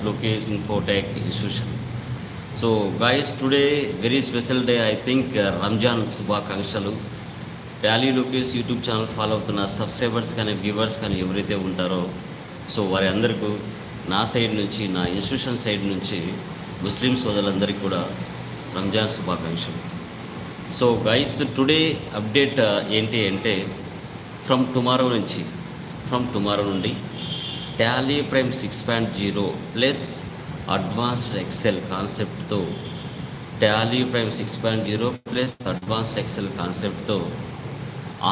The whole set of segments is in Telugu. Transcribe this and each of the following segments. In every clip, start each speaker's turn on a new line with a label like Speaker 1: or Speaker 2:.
Speaker 1: Lokesh Infotech Institution. So, guys, today very special day. I think uh, Ramzan శుభాకాంక్షలు Tally Lokesh YouTube channel follow అవుతున్న సబ్స్క్రైబర్స్ కానీ వ్యూవర్స్ కానీ ఎవరైతే ఉంటారో సో వారి అందరికీ నా సైడ్ నుంచి నా ఇన్స్టిట్యూషన్ సైడ్ నుంచి ముస్లిం సోదరులందరికీ కూడా రంజాన్ శుభాకాంక్షలు సో గైస్ టుడే అప్డేట్ ఏంటి అంటే ఫ్రమ్ టుమారో నుంచి ఫ్రమ్ టుమారో నుండి Tally Prime six point zero plus advanced Excel కాన్సెప్ట్తో Tally Prime six point zero plus advanced Excel కాన్సెప్ట్తో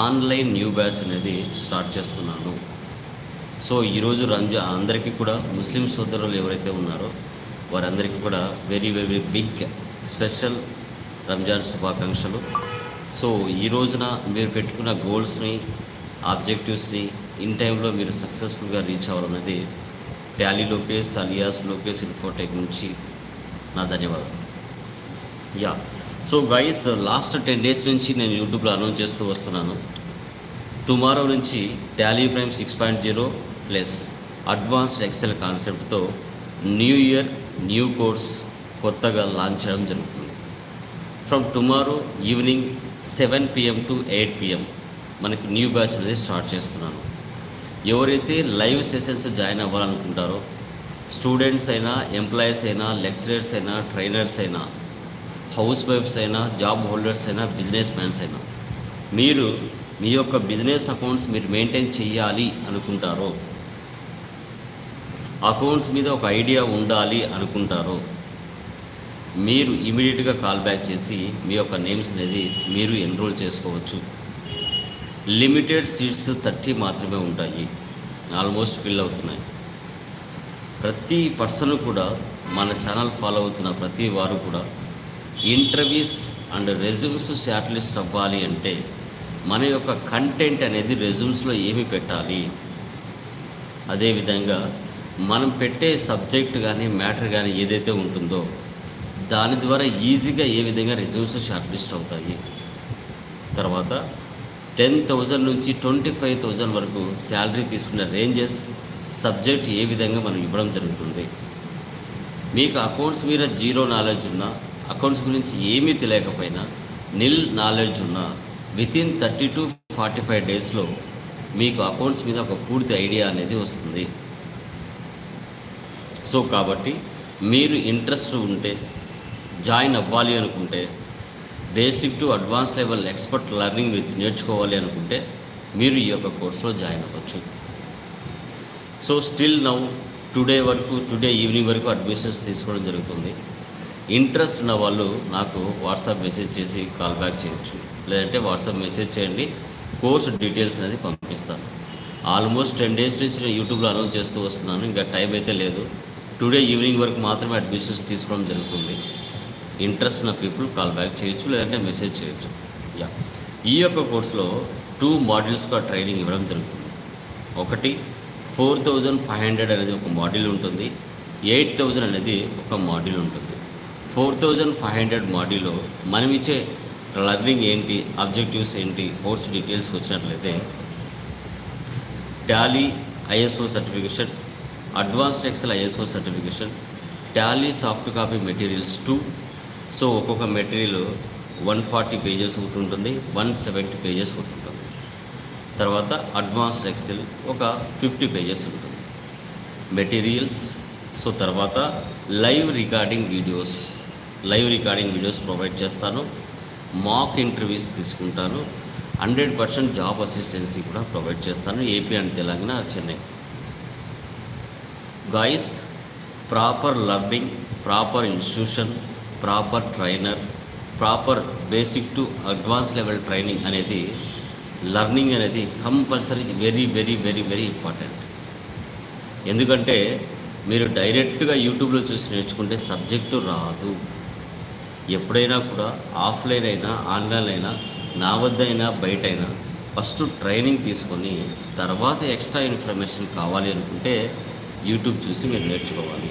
Speaker 1: ఆన్లైన్ న్యూ బ్యాచ్ అనేది స్టార్ట్ చేస్తున్నాను. సో ఈరోజు రంజా అందరికీ కూడా ముస్లిం సోదరులు ఎవరైతే ఉన్నారో వారందరికీ కూడా very very big special Ramzan శుభాకాంక్షలు. సో ఈ రోజున మీరు పెట్టుకున్న గోల్స్ని ఆబ్జెక్టివ్స్ని ఇన్ టైంలో మీరు సక్సెస్ఫుల్గా reach అవ్వాలన్నది Tally Lokesh alias Lokesh Infotech నుంచి నా ధన్యవాదాలు yeah. So guys last ten days నుంచి నేను యూట్యూబ్లో అనౌన్స్ చేస్తూ వస్తున్నాను. టుమారో నుంచి Tally Prime six point zero plus advanced Excel కాన్సెప్ట్తో న్యూ ఇయర్ న్యూ కోర్స్ కొత్తగా లాంచ్ చేయడం జరుగుతుంది. From tomorrow evening seven PM to eight PM మనకి న్యూ బ్యాచ్ అనేది స్టార్ట్ చేస్తున్నాను. ఎవరైతే లైవ్ సెషన్స్ జాయిన్ అవ్వాలనుకుంటారో స్టూడెంట్స్ అయినా ఎంప్లాయీస్ అయినా లెక్చరర్స్ అయినా ట్రైనర్స్ అయినా హౌస్ వైఫ్స్ అయినా జాబ్ హోల్డర్స్ అయినా బిజినెస్ మ్యాన్స్ అయినా మీరు మీ యొక్క బిజినెస్ అకౌంట్స్ మీరు మెయింటైన్ చేయాలి అనుకుంటారో అకౌంట్స్ మీద ఒక ఐడియా ఉండాలి అనుకుంటారో మీరు ఇమీడియట్గా కాల్ బ్యాక్ చేసి మీ యొక్క నేమ్స్ అనేది మీరు ఎన్రోల్ చేసుకోవచ్చు. లిమిటెడ్ సీట్స్ థర్టీ మాత్రమే ఉంటాయి. ఆల్మోస్ట్ ఫిల్ అవుతున్నాయి. ప్రతి పర్సన్ కూడా మన ఛానల్ ఫాలో అవుతున్న ప్రతి వారు కూడా ఇంటర్వ్యూస్ అండ్ రెజ్యూమ్స్ షార్ట్లిస్ట్ అవ్వాలి అంటే మన యొక్క కంటెంట్ అనేది రెజ్యూమ్స్లో ఏమి పెట్టాలి? అదేవిధంగా మనం పెట్టే సబ్జెక్ట్ కానీ మ్యాటర్ కానీ ఏదైతే ఉంటుందో దాని ద్వారా ఈజీగా ఏ విధంగా రెజ్యూమ్స్ షార్ట్లిస్ట్ అవుతాయి? తర్వాత టెన్ థౌజండ్ నుంచి ట్వంటీ ఫైవ్ థౌజండ్ వరకు శాలరీ తీసుకున్న రేంజెస్ సబ్జెక్ట్ ఏ విధంగా మనం ఇవ్వడం జరుగుతుంది. మీకు అకౌంట్స్ మీద జీరో నాలెడ్జ్ ఉన్నా అకౌంట్స్ గురించి ఏమీ తెలియకపోయినా నిల్ నాలెడ్జ్ ఉన్నా within thirty to forty five డేస్లో మీకు అకౌంట్స్ మీద ఒక పూర్తి ఐడియా అనేది వస్తుంది. సో కాబట్టి మీరు ఇంట్రెస్ట్ ఉంటే జాయిన్ అవ్వాలి అనుకుంటే basic to advance level expert learning with నేర్చుకోవాలి అనుకుంటే మీరు ఈ యొక్క కోర్సులో జాయిన్ అవ్వచ్చు. సో స్టిల్ నౌ టుడే వరకు టుడే ఈవినింగ్ వరకు అడ్మిషన్స్ తీసుకోవడం జరుగుతుంది. ఇంట్రెస్ట్ ఉన్న వాళ్ళు నాకు వాట్సాప్ మెసేజ్ చేసి కాల్ బ్యాక్ చేయొచ్చు. లేదంటే వాట్సాప్ మెసేజ్ చేయండి కోర్స్ డీటెయిల్స్ అనేది పంపిస్తాను. ఆల్మోస్ట్ టెన్ డేస్ నుంచి నేను యూట్యూబ్లో అనౌన్స్ చేస్తూ వస్తున్నాను ఇంకా టైం అయితే లేదు. టుడే ఈవినింగ్ వరకు మాత్రమే అడ్మిషన్స్ తీసుకోవడం జరుగుతుంది. ఇంట్రెస్ట్ ఉన్న పీపుల్ కాల్ బ్యాక్ చేయొచ్చు లేదంటే మెసేజ్ చేయొచ్చు. యా ఈ యొక్క కోర్సులో టూ మాడ్యూల్స్గా ట్రైనింగ్ ఇవ్వడం జరుగుతుంది. ఒకటి ఫోర్ థౌజండ్ ఫైవ్ హండ్రెడ్ అనేది ఒక మాడ్యూల్ ఉంటుంది. ఎయిట్ థౌజండ్ అనేది ఒక మాడ్యూల్ ఉంటుంది. ఫోర్ థౌజండ్ ఫైవ్ హండ్రెడ్ మాడ్యూల్లో మనం ఇచ్చే లర్నింగ్ ఏంటి అబ్జెక్టివ్స్ ఏంటి కోర్స్ డీటెయిల్స్కి వచ్చినట్లయితే Tally ISO certification advanced Excel ISO certification Tally soft copy materials too so ఒక్కొక్క మెటీరియల్ వన్ ఫార్టీ పేజెస్ ఒకటి ఉంటుంది వన్ సెవెంటీ పేజెస్ ఒకటి ఉంటుంది తర్వాత అడ్వాన్స్డ్ ఎక్సెల్ ఒక ఫిఫ్టీ పేజెస్ ఉంటుంది. మెటీరియల్స్ సో తర్వాత live recording videos live recording videos provide చేస్తాను. మాక్ ఇంటర్వ్యూస్ తీసుకుంటాను. హండ్రెడ్ పర్సెంట్ జాబ్ అసిస్టెన్సీ కూడా ప్రొవైడ్ చేస్తాను AP and Telangana Chennai. Guys proper learning proper institution proper trainer proper basic to advance level training అనేది లర్నింగ్ అనేది compulsory very very very very important. ఎందుకంటే మీరు డైరెక్ట్గా యూట్యూబ్లో చూసి నేర్చుకుంటే సబ్జెక్టు రాదు. ఎప్పుడైనా కూడా ఆఫ్లైన్ అయినా ఆన్లైన్ అయినా నా వద్ద అయినా బయట అయినా ఫస్ట్ ట్రైనింగ్ తీసుకొని తర్వాత ఎక్స్ట్రా ఇన్ఫర్మేషన్ కావాలి అనుకుంటే యూట్యూబ్ చూసి మీరు నేర్చుకోవాలి.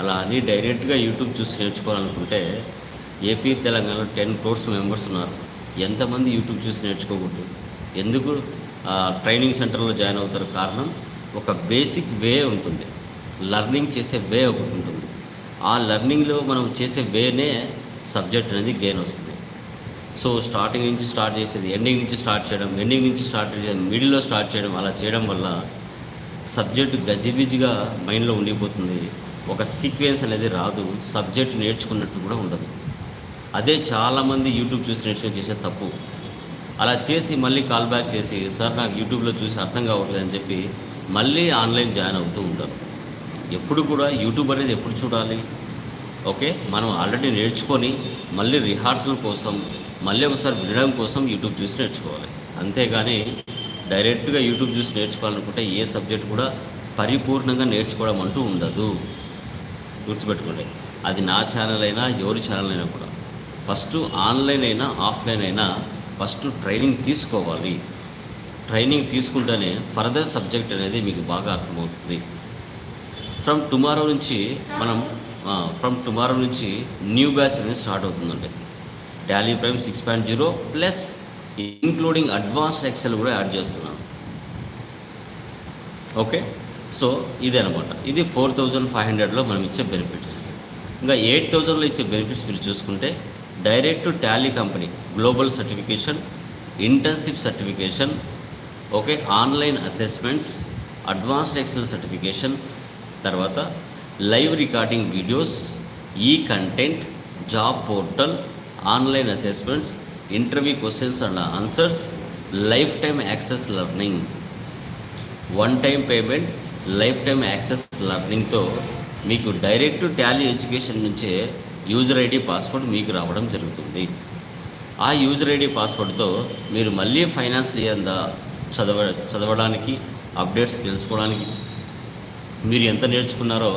Speaker 1: అలా అని డైరెక్ట్గా యూట్యూబ్ చూసి నేర్చుకోవాలనుకుంటే ఏపీ తెలంగాణలో టెన్ క్రోర్స్ మెంబర్స్ ఉన్నారు. ఎంతమంది యూట్యూబ్ చూసి నేర్చుకోకూడదు. ఎందుకు? ట్రైనింగ్ సెంటర్లో జాయిన్ అవుతారు కారణం ఒక బేసిక్ వే ఉంటుంది. లర్నింగ్ చేసే వే ఒకటి ఉంటుంది. ఆ లర్నింగ్లో మనం చేసే వేనే సబ్జెక్ట్ అనేది గెయిన్ వస్తుంది. సో స్టార్టింగ్ నుంచి స్టార్ట్ చేసేది ఎండింగ్ నుంచి స్టార్ట్ చేయడం ఎండింగ్ నుంచి స్టార్ట్ చేయడం మిడిల్లో స్టార్ట్ చేయడం అలా చేయడం వల్ల సబ్జెక్ట్ గజిబిజిగా మైండ్లో ఉండిపోతుంది. ఒక సీక్వెన్స్ అనేది రాదు సబ్జెక్ట్ నేర్చుకున్నట్టు కూడా ఉండదు. అదే చాలామంది యూట్యూబ్ చూసి నేర్చుకుని చేసే తప్పు. అలా చేసి మళ్ళీ కాల్ బ్యాక్ చేసి సార్ నాకు యూట్యూబ్లో చూసి అర్థం కావట్లేదు అని చెప్పి మళ్ళీ ఆన్లైన్ జాయిన్ అవుతూ ఉంటారు. ఎప్పుడు కూడా యూట్యూబ్ అనేది ఎప్పుడు చూడాలి? ఓకే మనం ఆల్రెడీ నేర్చుకొని మళ్ళీ రిహార్సల్ కోసం మళ్ళీ ఒకసారి వినడం కోసం యూట్యూబ్ చూసి నేర్చుకోవాలి. అంతేగాని డైరెక్ట్గా యూట్యూబ్ చూసి నేర్చుకోవాలనుకుంటే ఏ సబ్జెక్ట్ కూడా పరిపూర్ణంగా నేర్చుకోవడం అంటూ ఉండదు. గుర్తుపెట్టుకోండి. అది నా ఛానల్ అయినా ఎవరి ఛానల్ అయినా కూడా. ఫస్ట్ ఆన్లైన్ అయినా ఆఫ్లైన్ అయినా ఫస్ట్ ట్రైనింగ్ తీసుకోవాలి. ట్రైనింగ్ తీసుకుంటేనే ఫర్దర్ సబ్జెక్ట్ అనేది మీకు బాగా అర్థమవుతుంది. ఫ్రమ్ టుమారో నుంచి మనం ఫ్రమ్ టుమారో నుంచి న్యూ బ్యాచ్ అనేది స్టార్ట్ అవుతుందండి. Tally Prime six point zero plus including advanced Excel కూడా యాడ్ చేస్తున్నాను. ఓకే సో ఇదే అనమాట. ఇది ఫోర్ థౌజండ్ ఫైవ్ హండ్రెడ్లో మనం ఇచ్చే బెనిఫిట్స్. ఇంకా ఎయిట్ థౌజండ్లో ఇచ్చే బెనిఫిట్స్ మీరు చూసుకుంటే direct Tally company global certification internship certification okay online assessments advanced Excel certification తర్వాత లైవ్ రికార్డింగ్ వీడియోస్ ఈ content job portal online assessments interview questions and answers lifetime access learning one time payment lifetime access లర్నింగ్తో మీకు డైరెక్ట్ టాలీ ఎడ్యుకేషన్ నుంచే యూజర్ ఐడి పాస్వర్డ్ మీకు రావడం జరుగుతుంది. ఆ యూజర్ ఐడి పాస్వర్డ్తో మీరు మళ్ళీ ఫైనాన్స్ లేదా చదవ చదవడానికి అప్డేట్స్ తెలుసుకోవడానికి మీరు ఎంత నేర్చుకున్నారో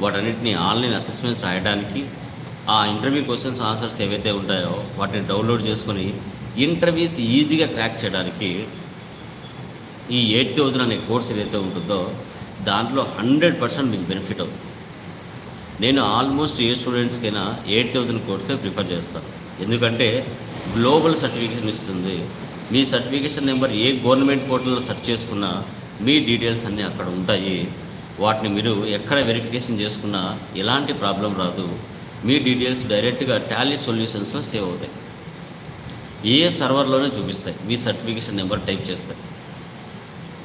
Speaker 1: వాటన్నిటిని ఆన్లైన్ అసెస్మెంట్స్ రాయడానికి ఆ ఇంటర్వ్యూ క్వశ్చన్స్ ఆన్సర్స్ ఏవైతే ఉంటాయో వాటిని డౌన్లోడ్ చేసుకొని ఇంటర్వ్యూస్ ఈజీగా క్రాక్ చేయడానికి ఈ ఎయిట్ థౌజండ్ అనే కోర్స్ ఏదైతే ఉంటుందో దాంట్లో హండ్రెడ్ పర్సెంట్ మీకు బెనిఫిట్ అవుతుంది. నేను ఆల్మోస్ట్ ఏ స్టూడెంట్స్కైనా ఎయిట్ థౌజండ్ కోర్సే ప్రిఫర్ చేస్తాను. ఎందుకంటే గ్లోబల్ సర్టిఫికేషన్ ఇస్తుంది. మీ సర్టిఫికేషన్ నెంబర్ ఏ గవర్నమెంట్ పోర్టల్లో సెర్చ్ చేసుకున్నా మీ డీటెయిల్స్ అన్నీ అక్కడ ఉంటాయి. వాటిని మీరు ఎక్కడ వెరిఫికేషన్ చేసుకున్నా ఎలాంటి ప్రాబ్లం రాదు. మీ డీటెయిల్స్ డైరెక్ట్గా టాలీ సొల్యూషన్స్లో సేవ్ అవుతాయి. ఏ సర్వర్లోనే చూపిస్తాయి. మీ సర్టిఫికేషన్ నెంబర్ టైప్ చేస్తాయి.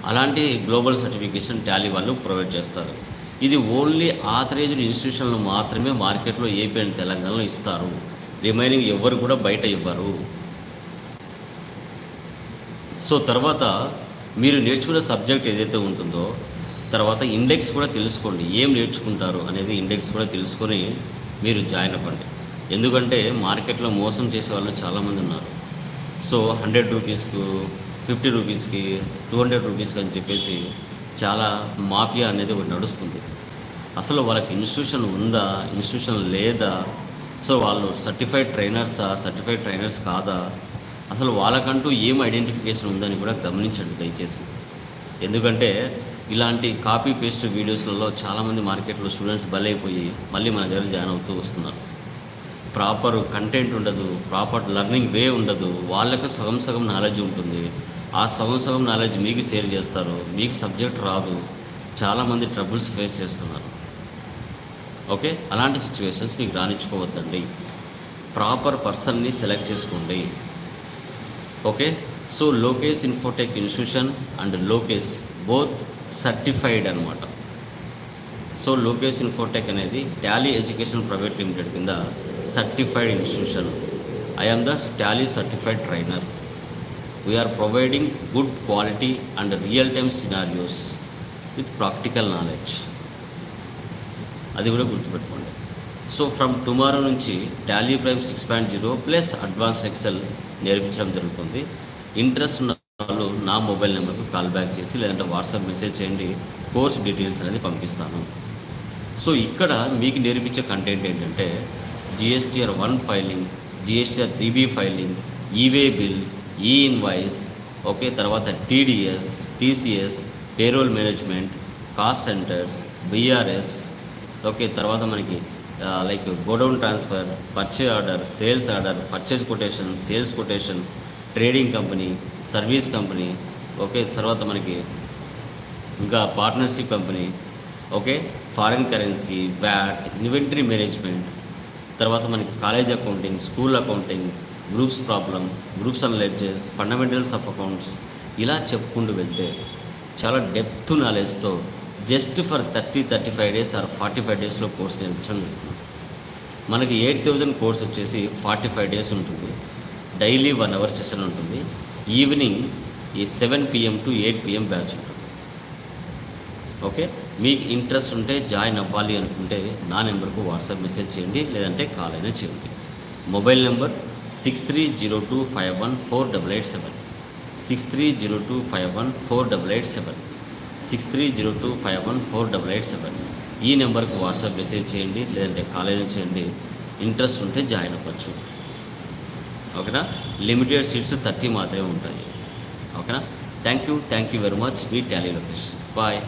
Speaker 1: అలాంటి గ్లోబల్ సర్టిఫికేషన్ టాలీ వాళ్ళు ప్రొవైడ్ చేస్తారు. ఇది ఓన్లీ ఆథరైజ్డ్ ఇన్స్టిట్యూషన్లు మాత్రమే మార్కెట్లో ఏపీ అండ్ తెలంగాణలో ఇస్తారు. రిమైనింగ్ ఎవరు కూడా బయట ఇవ్వరు. సో తర్వాత మీరు నేర్చుకునే సబ్జెక్ట్ ఏదైతే ఉంటుందో తర్వాత ఇండెక్స్ కూడా తెలుసుకోండి. ఏం నేర్చుకుంటారు అనేది ఇండెక్స్ కూడా తెలుసుకొని మీరు జాయిన్ అవ్వండి. ఎందుకంటే మార్కెట్లో మోసం చేసే వాళ్ళు చాలామంది ఉన్నారు. సో హండ్రెడ్ రూపీస్కు ఫిఫ్టీ రూపీస్కి టూ హండ్రెడ్ రూపీస్కి అని చెప్పేసి చాలా మాఫియా అనేది ఒకటి నడుస్తుంది. అసలు వాళ్ళకి ఇన్స్టిట్యూషన్ ఉందా ఇన్స్టిట్యూషన్ లేదా సో వాళ్ళు సర్టిఫైడ్ ట్రైనర్సా సర్టిఫైడ్ ట్రైనర్స్ కాదా? అసలు వాళ్ళకంటూ ఏం ఐడెంటిఫికేషన్ ఉందని కూడా గమనించండి దయచేసి. ఎందుకంటే ఇలాంటి కాపీ పేస్ట్ వీడియోస్లలో చాలామంది మార్కెట్లో స్టూడెంట్స్ బలైపోయి మళ్ళీ మన దగ్గర జాయిన్ అవుతూ వస్తున్నారు. ప్రాపర్ కంటెంట్ ఉండదు ప్రాపర్ లెర్నింగ్ వే ఉండదు వాళ్ళకి సగం సగం నాలెడ్జ్ ఉంటుంది. ఆ సగం సగం నాలెడ్జ్ మీకు షేర్ చేస్తారు. మీకు సబ్జెక్ట్ రాదు. చాలామంది ట్రబుల్స్ ఫేస్ చేస్తున్నారు. ఓకే అలాంటి సిచ్యువేషన్స్ మీకు రానిచ్చుకోవద్దండి ప్రాపర్ పర్సన్ని సెలెక్ట్ చేసుకోండి. Okay so Lokesh Infotech institution and Lokesh both certified అనమాట సో లోకేష్ ఇన్ఫోటెక్ అనేది టాలీ ఎడ్యుకేషన్ ప్రైవేట్ లిమిటెడ్ కింద certified institution I am the Tally certified trainer we are providing good quality and real time scenarios with practical knowledge అది కూడా గుర్తుపెట్టుకోండి. సో ఫ్రమ్ టుమారో నుంచి Tally prime six point zero plus advance Excel నేర్పించడం జరుగుతుంది. ఇంట్రెస్ట్ ఉన్న వాళ్ళు నా మొబైల్ నెంబర్కి కాల్ బ్యాక్ చేసి లేదంటే వాట్సాప్ మెసేజ్ చేయండి. కోర్స్ డీటెయిల్స్ అనేది పంపిస్తాను. సో ఇక్కడ మీకు నేర్పించే కంటెంట్ ఏంటంటే GSTR one filing GSTR three B filing e way bill e invoice okay తర్వాత TDS TCS payroll management cost centres BRS okay తర్వాత మనకి like godown transfer purchase order sales order purchase quotation sales quotation trading company service company okay తర్వాత మనకి ఇంకా partnership company okay foreign currency VAT inventory management తర్వాత మనకి college accounting school accounting groups problem groups and ledgers fundamentals of accounts ఇలా చెప్పుకుంటూ వెళ్తే చాలా depth నాలెడ్జ్తో just for thirty thirty five days or forty five డేస్లో కోర్స్ నేర్పించడం మనకి ఎయిట్ థౌజండ్ కోర్స్ వచ్చేసి ఫార్టీ ఫైవ్ డేస్ ఉంటుంది. డైలీ వన్ అవర్ సెషన్ ఉంటుంది. ఈవినింగ్ ఈ seven PM to eight PM batch ఉంటుంది. ఓకే? మీకు ఇంట్రెస్ట్ ఉంటే జాయిన్ అవ్వాలి అనుకుంటే నా నెంబర్కు వాట్సాప్ మెసేజ్ చేయండి లేదంటే కాల్ అయినా చేయండి. Mobile number six three zero two five one four double eight seven six three zero two five one four double eight seven six three zero two five one four double eight seven ఈ నెంబర్కి వాట్సాప్ మెసేజ్ చేయండి లేదంటే కాలేజ్ చేయండి. ఇంట్రెస్ట్ ఉంటే జాయిన్ అవ్వచ్చు. ఓకేనా? లిమిటెడ్ సీట్స్ థర్టీ మాత్రమే ఉంటాయి. ఓకేనా? Thank you thank you very much. Me Tally location bye.